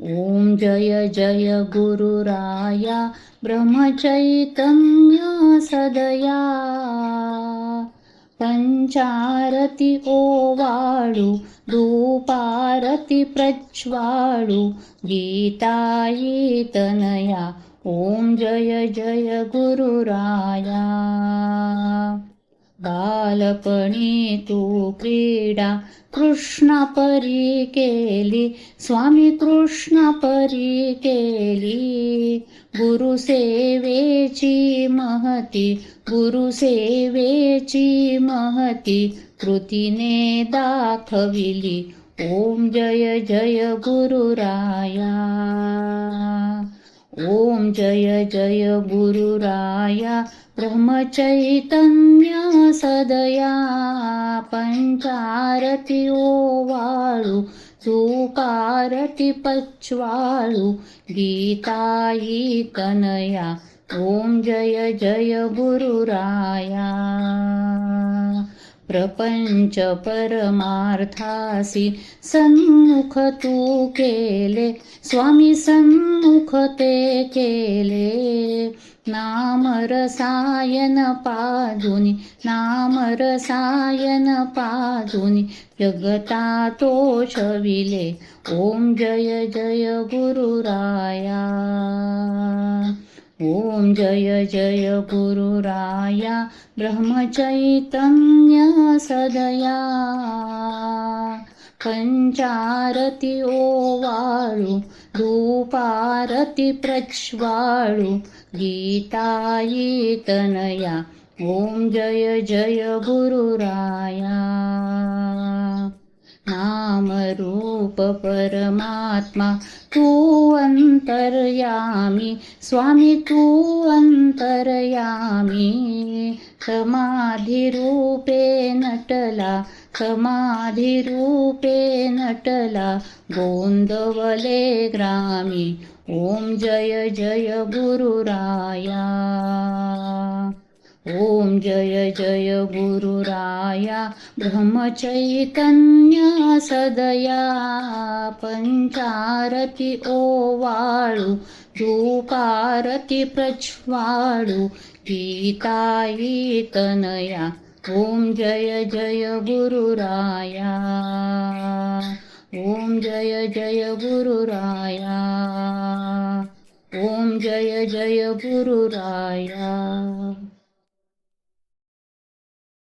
ॐ जय जय गुरुराया ब्रह्मचैतन्य सदया। पञ्चारति ओवाळु धूपारति प्रज्वाळु गीतायीतनया। ॐ जय जय गुरुराया बालपणी तू क्रीडा कृष्णापरी केली. स्वामी कृष्णापरी केली. गुरुसेवेची महती गुरुसेवेची महती कृतीने दाखविली. ओम जय जय गुरुराया ओम जय जय गुरुराया ब्रह्मचैतन्य सदया पञ्चारति ओवाळु सुकारति पच्वाळु गीतायी कनया ॐ जय जय गुरुराया। प्रपंच परमार्थासी सन्मुख तू केले स्वामी सन्मुख ते केले। नाम रसायन नामरसायन नाम रसायन पाजुनी जगता तोषविले ओम जय जय गुरुराया। ॐ जय जय गुरुराया ब्रह्मचैतन्य सदया। पञ्चारति ओवाळु धूपारति प्रज्वाळु गीतायीतनया ॐ जय जय गुरुराया. नामरूप परमात्मा तू अंतर्यामी स्वामी तू अंतर्यामी. समाधिरूपे नटला समाधिरूपे नटला गोंदवले ग्रामी. ओम जय जय गुरुराया ओम जय जय गुरुराया ब्रह्मचैतन्य सदया पञ्चारति ओवाळु धूपारति प्रज्वाळु गीतायीतनया. ओम जय जय गुरुराया ओम जय जय गुरुराया ओम जय जय गुरुराया